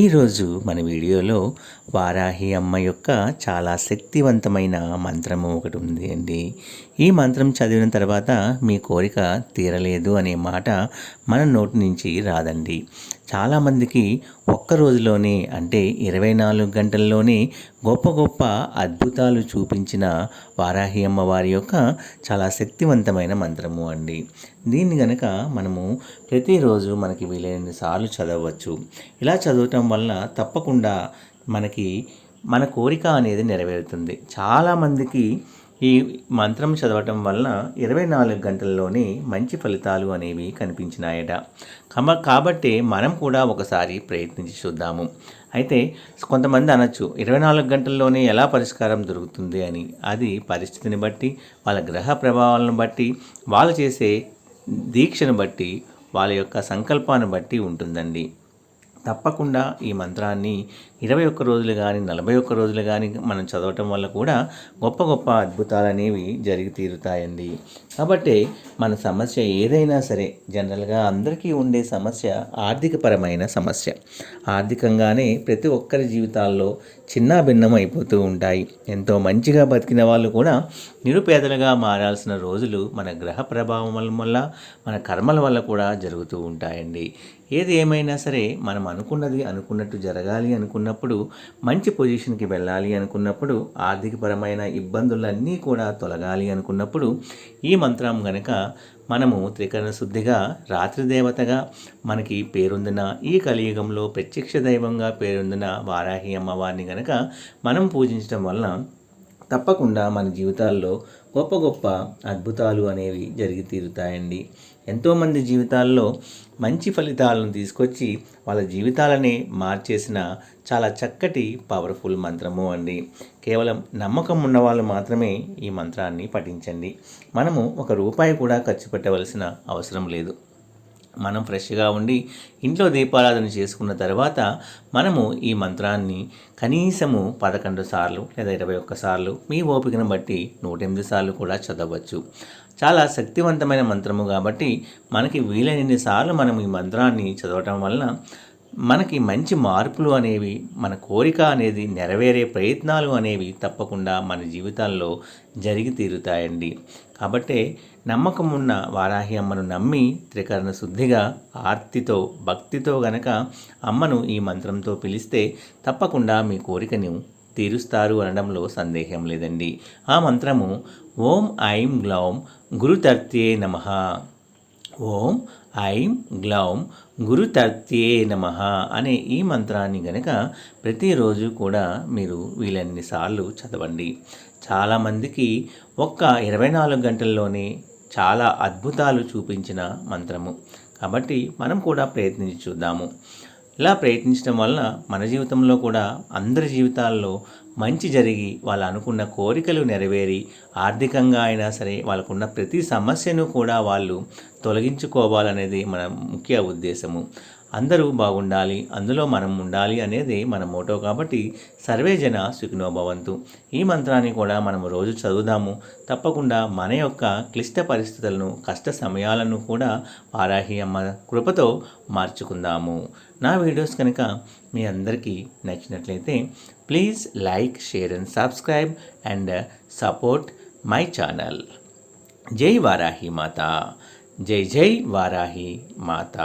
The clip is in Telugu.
ఈరోజు మన వీడియోలో వారాహి అమ్మ యొక్క చాలా శక్తివంతమైన మంత్రము ఒకటి ఉంది అండి. ఈ మంత్రం చదివిన తర్వాత మీ కోరిక తీరలేదు అనే మాట మన నోటి నుంచి రాదండి. చాలామందికి ఒక్క రోజులోనే అంటే ఇరవై నాలుగు గంటల్లోనే గొప్ప గొప్ప అద్భుతాలు చూపించిన వారాహి అమ్మవారి యొక్క చాలా శక్తివంతమైన మంత్రము అండి. దీన్ని గనక మనము ప్రతిరోజు మనకి వీలైన సార్లు చదవచ్చు. ఇలా చదవటం వలన తప్పకుండా మనకి మన కోరిక అనేది నెరవేరుతుంది. చాలామందికి ఈ మంత్రం చదవటం వలన ఇరవై నాలుగు గంటల్లోనే మంచి ఫలితాలు అనేవి కనిపించినాయట. కమ కాబట్టి మనం కూడా ఒకసారి ప్రయత్నించి చూద్దాము. అయితే కొంతమంది అనొచ్చు ఇరవై నాలుగు గంటల్లోనే ఎలా పరిష్కారం దొరుకుతుంది అని. అది పరిస్థితిని బట్టి వాళ్ళ గ్రహ ప్రభావాలను బట్టి వాళ్ళు చేసే దీక్షను బట్టి వాళ్ళ యొక్క సంకల్పాన్ని బట్టి ఉంటుందండి. తప్పకుండా ఈ మంత్రాన్ని ఇరవై ఒక్క రోజులు కానీ నలభై ఒక్క రోజులు కానీ మనం చదవటం వల్ల కూడా గొప్ప గొప్ప అద్భుతాలు అనేవి జరిగి తీరుతాయండి. కాబట్టి మన సమస్య ఏదైనా సరే జనరల్గా అందరికీ ఉండే సమస్య ఆర్థికపరమైన సమస్య. ఆర్థికంగానే ప్రతి ఒక్కరి జీవితాల్లో చిన్న భిన్నం అయిపోతూ ఉంటాయి. ఎంతో మంచిగా బతికిన వాళ్ళు కూడా నిరుపేదలుగా మారాల్సిన రోజులు మన గ్రహ ప్రభావం వల్ల మన కర్మల వల్ల కూడా జరుగుతూ ఉంటాయండి. ఏది ఏమైనా సరే మనం అనుకున్నది అనుకున్నట్టు జరగాలి అనుకున్నప్పుడు మంచి పొజిషన్కి వెళ్ళాలి అనుకున్నప్పుడు ఆర్థికపరమైన ఇబ్బందులన్నీ కూడా తొలగాలి అనుకున్నప్పుడు ఈ మంత్రం గనక మనము త్రికరణ శుద్ధిగా రాత్రి దేవతగా మనకి పేరొందిన ఈ కలియుగంలో ప్రత్యక్ష దైవంగా పేరొందిన వారాహి అమ్మవారిని గనక మనం పూజించడం వలన తప్పకుండా మన జీవితాల్లో గొప్ప గొప్ప అద్భుతాలు అనేవి జరిగి తీరుతాయండి. ఎంతోమంది జీవితాల్లో మంచి ఫలితాలను తీసుకొచ్చి వాళ్ళ జీవితాలనే మార్చేసిన చాలా చక్కటి పవర్ఫుల్ మంత్రము అండి. కేవలం నమ్మకం ఉన్న వాళ్ళు మాత్రమే ఈ మంత్రాన్ని పఠించండి. మనము ఒక రూపాయి కూడా ఖర్చు పెట్టవలసిన అవసరం లేదు. మనం ఫ్రెష్గా ఉండి ఇంట్లో దీపారాధన చేసుకున్న తర్వాత మనము ఈ మంత్రాన్ని కనీసము పదకొండు సార్లు లేదా ఇరవై ఒక్క సార్లు మీ ఓపికను బట్టి నూట ఎనిమిది సార్లు కూడా చదవచ్చు. చాలా శక్తివంతమైన మంత్రము కాబట్టి మనకి వీలైనన్ని సార్లు మనం ఈ మంత్రాన్ని చదవటం వలన మనకి మంచి మార్పులు అనేవి మన కోరిక అనేది నెరవేరే ప్రయత్నాలు అనేవి తప్పకుండా మన జీవితాల్లో జరిగి తీరుతాయండి. కాబట్టే నమ్మకం ఉన్న వారాహి అమ్మను నమ్మి త్రికరణ శుద్ధిగా ఆర్తితో భక్తితో గనక అమ్మను ఈ మంత్రంతో పిలిస్తే తప్పకుండా మీ కోరికను తీరుస్తారు అనడంలో సందేహం లేదండి. ఆ మంత్రము ఓం ఐం గ్లౌం గురుతర్త్యే నమ. ఓం ఐం గ్లౌం గురుతర్త్యే నమ అనే ఈ మంత్రాన్ని గనక ప్రతిరోజు కూడా మీరు వీలన్ని సార్లు చదవండి. చాలామందికి ఒక్క ఇరవై నాలుగు గంటల్లోనే చాలా అద్భుతాలు చూపించిన మంత్రము. కాబట్టి మనం కూడా ప్రయత్నించి చూద్దాము. ఇలా ప్రయత్నించడం వలన మన జీవితంలో కూడా అందరి జీవితాల్లో మంచి జరిగి వాళ్ళు అనుకున్న కోరికలు నెరవేరి ఆర్థికంగా అయినా సరే వాళ్ళకున్న ప్రతి సమస్యను కూడా వాళ్ళు తొలగించుకోవాలనేది మన ముఖ్య ఉద్దేశము. అందరూ బాగుండాలి అందులో మనం ఉండాలి అనేది మన మోటో కాబట్టి సర్వే జన సుఖినోభవంతు ఈ మంత్రాన్ని కూడా మనం రోజు చదువుదాము. తప్పకుండా మన యొక్క క్లిష్ట పరిస్థితులను కష్ట సమయాలను కూడా వారాహి అమ్మ కృపతో మార్చుకుందాము. నా వీడియోస్ కనుక మీ అందరికీ నచ్చినట్లయితే please like share and subscribe and support my channel. జై వారాహి మాత. జై జై వారాహి మాత.